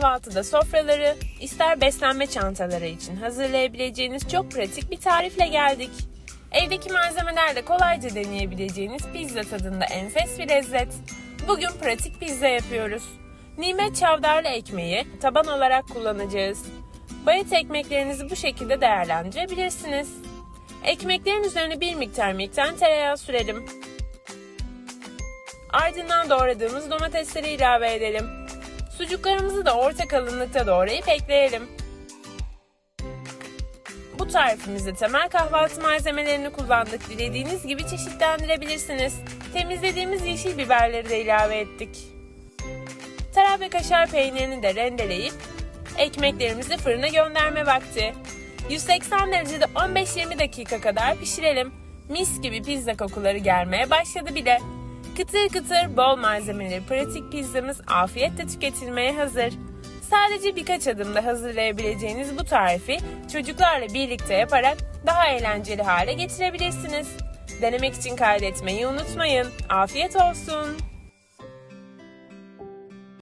kahvaltıda sofraları, ister beslenme çantaları için hazırlayabileceğiniz çok pratik bir tarifle geldik. Evdeki malzemelerle kolayca deneyebileceğiniz pizza tadında enfes bir lezzet. Bugün pratik pizza yapıyoruz. Nimet çavdarlı ekmeği taban olarak kullanacağız. Bayat ekmeklerinizi bu şekilde değerlendirebilirsiniz. Ekmeklerin üzerine bir miktar miktar tereyağı sürelim. Ardından doğradığımız domatesleri ilave edelim. Sucuklarımızı da orta kalınlıkta doğrayıp ekleyelim. Bu tarifimizde temel kahvaltı malzemelerini kullandık. Dilediğiniz gibi çeşitlendirebilirsiniz. Temizlediğimiz yeşil biberleri de ilave ettik. Tarabe ve kaşar peynirini de rendeleyip ekmeklerimizi fırına gönderme vakti. 180 derecede 15-20 dakika kadar pişirelim. Mis gibi pizza kokuları gelmeye başladı bile. Kıtır kıtır bol malzemeli pratik pizzamız afiyetle tüketilmeye hazır. Sadece birkaç adımda hazırlayabileceğiniz bu tarifi çocuklarla birlikte yaparak daha eğlenceli hale getirebilirsiniz. Denemek için kaydetmeyi unutmayın. Afiyet olsun.